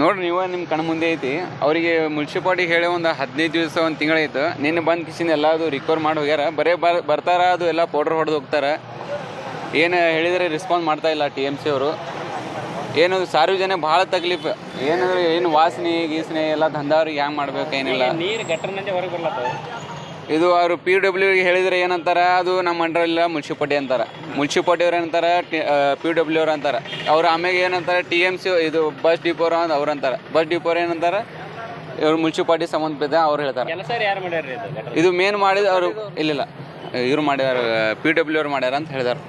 ನೋಡ್ರಿ, ನೀವು ನಿಮ್ಮ ಕಣ್ಣ ಮುಂದೆ ಐತಿ. ಅವರಿಗೆ ಮುನ್ಸಿಪಾಲ್ಟಿಗೆ ಹೇಳಿ ಒಂದು ಹದಿನೈದು ದಿವಸ, ಒಂದು ತಿಂಗಳಾಯ್ತು ನಿನ್ನೆ ಬಂದು ಕಿಸಿನ ಎಲ್ಲ ಅದು ರಿಕವರ್ ಮಾಡಿ ಹೋಗ್ಯಾರ. ಬರೇ ಬರ್, ಬರ್ತಾರ, ಅದು ಎಲ್ಲ ಪೌಡ್ರ್ ಹೊಡೆದು ಹೋಗ್ತಾರ. ಏನು ಹೇಳಿದರೆ ರೆಸ್ಪಾನ್ಸ್ ಮಾಡ್ತಾ ಇಲ್ಲ ಟಿ ಎಂ ಸಿ ಅವರು. ಏನು ಸಾರ್ವಜನಿಕ ಭಾಳ ತಕ್ಲೀಫ್. ಏನಂದ್ರೆ ಏನು ವಾಸನೆ, ಗೀಸನೆ ಎಲ್ಲ ಧಂದಾವ್ರಿಗೆ ಹ್ಯಾಂಗೆ ಮಾಡ್ಬೇಕು, ಏನಿಲ್ಲ. ನೀರು ಗಟ್ಟರ್ನಲ್ಲಿ ಹೊರಗೆ ಬರ್ಲತ್ತವ ಇದು ಅವರು ಪಿ ಡಬ್ಲ್ಯೂ ಹೇಳಿದರೆ ಏನಂತಾರೆ? ಅದು ನಮ್ಮ ಅಂಡರ್ ಮುನ್ಸಿಪಾಲ್ಟಿ ಅಂತಾರೆ. ಮುನ್ಸಿಪಾಲ್ಟಿ ಅವ್ರು ಏನಂತಾರೆ? ಪಿ ಡಬ್ಲ್ಯೂ ಅವ್ರು ಅಂತಾರೆ. ಅವ್ರು ಆಮ್ಯಾಗ ಏನಂತಾರೆ? ಟಿ ಎಂ ಸಿ ಇದು ಬಸ್ ಡಿಪೋರ ಅಂತ ಅವ್ರು ಅಂತಾರೆ. ಬಸ್ ಡಿಪೋರ್ ಏನಂತಾರೆ? ಇವ್ರು ಮುನ್ಸಿಪಾಲ್ಟಿ ಸಂಬಂಧಪಟ್ಟ ಅವ್ರು ಹೇಳ್ತಾರೆ. ಇದು ಮೇನ್ ಮಾಡಿದ ಅವರು ಇಲ್ಲಿಲ್ಲ. ಇವ್ರು ಮಾಡ್ಯಾರ ಪಿ ಡಬ್ಲ್ಯೂ ಅವ್ರು ಮಾಡ್ಯಾರ ಅಂತ ಹೇಳಿದಾರೆ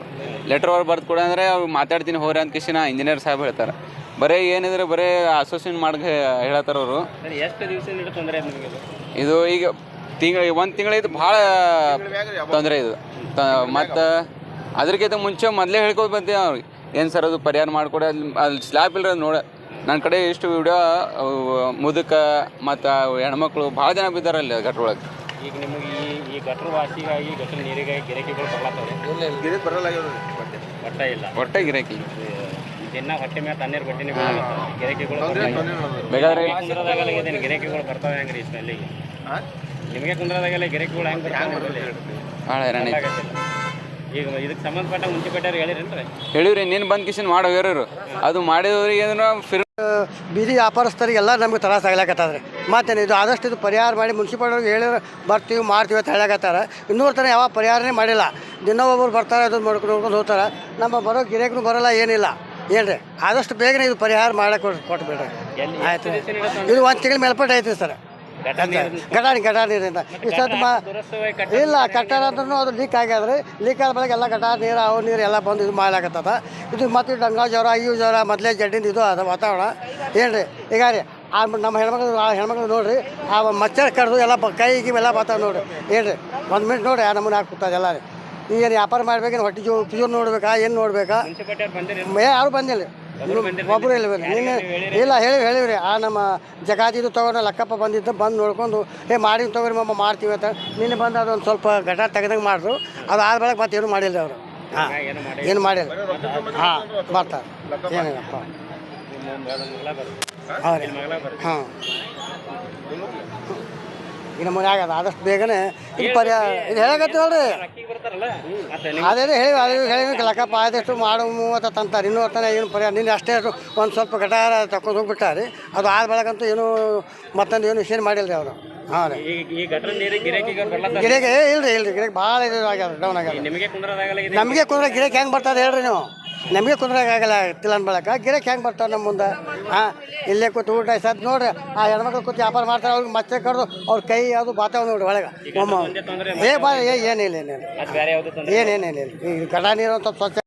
ಲೆಟ್ರ್ ಅವ್ರು ಬರ್ದು ಕೊಡ ಅಂದರೆ ಅವ್ರು ಮಾತಾಡ್ತೀನಿ ಹೋರಿ ಅಂತ ಕಿಶಿನ ಇಂಜಿನಿಯರ್ ಸಾಹೇಬ್ ಹೇಳ್ತಾರೆ. ಬರೀ ಏನಿದ್ರೆ ಬರೀ ಅಸೋಸಿಯೇಟ್ ಮಾಡಿ ಹೇಳತ್ತಾರ ಅವರು? ಇದು ಈಗ ತಿಂಗಳ ಒಂದು ತಿಂಗಳಿದ್ದು ಭಾಳ ತೊಂದರೆ ಇದು. ಮತ್ತು ಅದ್ರಕ್ಕಿಂತ ಮುಂಚೆ ಮೊದಲೇ ಹೇಳ್ಕೊಂಡು ಬಂತೀವಿ ಅವ್ರಿಗೆ ಏನು ಸರ್ ಅದು ಪರಿಹಾರ ಮಾಡಿಕೊಡಿ ಅಲ್ಲಿ ಅಲ್ಲಿ ಸ್ಲ್ಯಾಬ್ ಇಲ್ಲ ನೋಡ. ನನ್ನ ಕಡೆ ಇಷ್ಟು ವಿಡಿಯೋ ಮುದುಕ ಮತ್ತು ಹೆಣ್ಮಕ್ಳು ಭಾಳ ಜನ ಬಿದ್ದಾರೆ ಅಲ್ಲಿ ಗಟ್ರ ಒಳಗೆ. ಈಗ ನಿಮಗೆ ಈ ಈ ಗಟ್ರ ವಾಸಿಗಾಗಿ ಗಟ್ರ ನೀರಿಗಾಗಿ ಗಿರಾಕಿಗಳು ಬರಲ್ಲ ಹೊಟ್ಟೆ ಇಲ್ಲ. ಹೊಟ್ಟೆ ಗಿರಾಕಿ. ದಿನ ಹೊಟ್ಟೆ ಮೇಲೆ ತಣ್ಣೀರು ಬಟ್ಟೆ ಬೀಳಾಕತ್ತಾವ. ಗಿರಾಕಿಗಳು ಬೇಕಾದ್ರೆ ಗಿರಾಕಿಗಳು ಬರ್ತಾವೆ ಹೆಂಗ್ರಿ ಈ ಸ್ಮೆಲ್ಲಿಗೆ ನಿಮಗೆ ಕುಂದ್ರದಾಗೆಲ್ಲ ಗಿರಕಿಗಳು ಹೆಂಗೆ ಬರ್ತಾವೆ ಭಾಳ ಹೈರಾಣ ಐತಿ. ಈಗ ಇದಕ್ಕೆ ಸಂಬಂಧಪಟ್ಟ ಮುನ್ಸಿಪಾಲ್ಟಿ ಹೇಳಿರೇನ್ರಿ? ಹೇಳಿವ್ರಿ ನೀನು ಬಂದ್ ಕಿಶನ್ ಮಾಡಿ ಹೋಗ್ಯಾರ ಅದು ಮಾಡಿದವ್ರಿಗೆ ಏನಾರ ಫಿರ್ ಬೀದಿ ವ್ಯಾಪಾರಸ್ಥರಿಗೆಲ್ಲ ನಮ್ಗೆ ತ್ರಾಸ ಆಗ್ಲಾಕತ್ತದ್ರಿ. ಮತ್ತೇನು ಇದು ಆದಷ್ಟು ಇದು ಪರಿಹಾರ ಮಾಡಿ ಮುನ್ಸಿಪಾಲ್ಟಿಗೆ ಹೇಳಿದ್ರೆ ಬರ್ತೀವಿ ಮಾಡ್ತೀವಿ ಅಂತ ಹೇಳಕತ್ತಾರ ಇನ್ನೂರು ತನಕ ಯಾವ ಪರಿಹಾರನೇ ಮಾಡಿಲ್ಲ. ದಿನ ಒಬ್ಬರು ಬರ್ತಾರೆ ಅದು ಮಾಡ್ಕೊಂಡು ನೋಡ್ಕೊಂಡು ಹೋಗ್ತಾರೆ. ನಮ್ಮ ಬರೋ ಗಿರಾಕಿನೂ ಬರೋಲ್ಲ ಏನಿಲ್ಲ. ಏನ್ರಿ ಆದಷ್ಟು ಬೇಗನೆ ಇದು ಪರಿಹಾರ ಮಾಡಕ್ಕೆ ಕೊಟ್ಟು ಕೊಟ್ಬಿಡ್ರಿ. ಆಯ್ತು. ಇದು ಒಂದು ತಿಂಗಳ ಮೇಲ್ಪಟ್ಟು ಐತ್ರಿ ಸರ್. ಗಟಾಣಿ ಗಟಾಣಿ ನೀರಿಂದ ಈ ಸತ್ ಮಾ ಇಲ್ಲ ಕಟ್ಟಾರ ಅಂದ್ರೂ ಅದು ಲೀಕ್ ಆಗ್ಯದ್ರಿ ಲೀಕ್ ಆದ ಬಳಿಕ ಎಲ್ಲ ಗಟಾರ ನೀರು ಅವು ನೀರು ಎಲ್ಲ ಬಂದು ಇದು ಮಾಡ್ಲಾಕತ್ತದ ಇದು ಮತ್ತು ಡಂಗ ಜ್ವರ ಇವು ಜ್ವರ ಮೊದಲೇ ಜಡ್ಡಿಂದ ಇದು ಅದ ವಾತಾವರಣ. ಏನು ರೀ ಈಗ ರೀ ಆ ನಮ್ಮ ಹೆಣ್ಮಕ್ಳು ಆ ಹೆಣ್ಮಕ್ಳು ನೋಡ್ರಿ ಆ ಮಚ್ಚರ ಕಡ್ದು ಎಲ್ಲ ಬ- ಕೈ ಗಿವ್ ಎಲ್ಲ ಬರ್ತಾವೆ ನೋಡ್ರಿ. ಏನ್ರಿ? ರೀ ಒಂದು ಮಿನಿಟ್ ನೋಡ್ರಿ ಆ ನಮ್ಮನೆ ಹಾಕುತ್ತದೆ ಎಲ್ಲ ರೀ. ಏನು ವ್ಯಾಪಾರ ಮಾಡ್ಬೇಕೇನು? ಹೊಟ್ಟೆ ಜೋ ಪ್ಯೂರ್ ನೋಡ್ಬೇಕಾ ಏನು ನೋಡ್ಬೇಕಾ? ಯಾರು ಬಂದಿಲ್ಲ. ಒಬ್ಬರು ಇಲ್ಲ ನೀನು ಇಲ್ಲ, ಹೇಳಿ, ಹೇಳಿವ್ರಿ. ಆ ನಮ್ಮ ಜಗಾತಿದು ತಗೊಂಡು ಲಕ್ಕಪ್ಪ ಬಂದಿದ್ದು, ಬಂದು ನೋಡ್ಕೊಂಡು, ಏ ಮಾಡಿ ತಗೋರಿ ಮಮ್ಮ ಮಾಡ್ತೀವಿ ಅಂತ. ನಿನ್ನೆ ಬಂದು ಅದೊಂದು ಸ್ವಲ್ಪ ಘಟ ತೆಗೆದಂಗೆ ಮಾಡಿದ್ರು ಅದು ಆದ ಮತ್ತೆ ಏನು ಮಾಡಿಲ್ಲ ಅವರು. ಹಾಂ, ಏನು ಮಾಡಿ ಏನು ಮಾಡಿಲ್ಲ. ಹಾಂ ಬರ್ತಾರೆ ಏನಿಲ್ಲಪ್ಪ. ಹೌದು ಹಾಂ. ಇನ್ನು ಮನೆ ಆಗದ ಆದಷ್ಟು ಬೇಗನೆ ಇದು ಪರಿಹಾರ ಇದು ಹೇಳಕತ್ತೀವಲ್ರಿ? ಅದೇ ಹೇಳಿ ಅದೇ ಹೇಳಿ ಲಕ್ಕಪ್ಪ ಆದಷ್ಟು ಮಾಡು ಮೂವತ್ತ ತಂತಾರೆ ಇನ್ನೂ ತನ ಏನು ಪರಿಹಾರ ನಿನ್ನೆ ಅಷ್ಟೇ ಒಂದು ಸ್ವಲ್ಪ ಗಟಾರ ತಕೊಂಡು ಹೋಗ್ಬಿಟ್ಟಾರೆ. ಅದು ಆದ ಬೆಳಗಂತೂ ಏನು ಮತ್ತೊಂದು ಏನು ವಿಷಯ ಮಾಡಿಲ್ಲ ರೀ ಅವರು. ಹಾಂ ರೀ ಈ ಗಿಡಕ್ಕೆ ಇಲ್ರಿ ಇಲ್ರಿ ಗಿಡಕ್ಕೆ ಭಾಳ ಇದು ಆಗ್ಯಾವ ಡೌನ್ ಆಗ್ಯಾವ ನಿಮಗೆ ಕುಂದ್ರದಾಗಲ್ಲ ಇದೆ? ನಮಗೆ ಕುಂದ್ರ ಗಿಡಕ್ಕೆ ಹೆಂಗೆ ಬರ್ತದೆ ಹೇಳ್ರಿ ನೀವು. ನಮಗೆ ಕುಂದ್ರಾಗಲ್ಲ ತಿಲನ್ ಬಳಕ. ಗಿರೇಕ್ ಹೆಂಗೆ ಬರ್ತಾವೆ ನಮ್ಮ ಮುಂದೆ? ಹಾಂ ಇಲ್ಲೇ ಕೂತು ಊಟ ಸದ್ ನೋಡ್ರಿ ಆ ಹೆಣ್ಮಕ್ಳು ಕೂತು ವ್ಯಾಪಾರ ಮಾಡ್ತಾರೆ ಅವ್ರಿಗೆ ಮತ್ತೆ ಕಡ್ದು ಅವ್ರ ಕೈ ಅದು ಬಾತಾವ ನೋಡ್ರಿ ಒಳಗೆ. ಒಮ್ಮ ಏ ಬಾ ಏ ಏನಿಲ್ಲ ಏನಿಲ್ಲ. ಏನೇನಿಲ್ಲ ಈ ಕಡ ನೀರು ಅಂತ ಸ್ವಚ್ಛ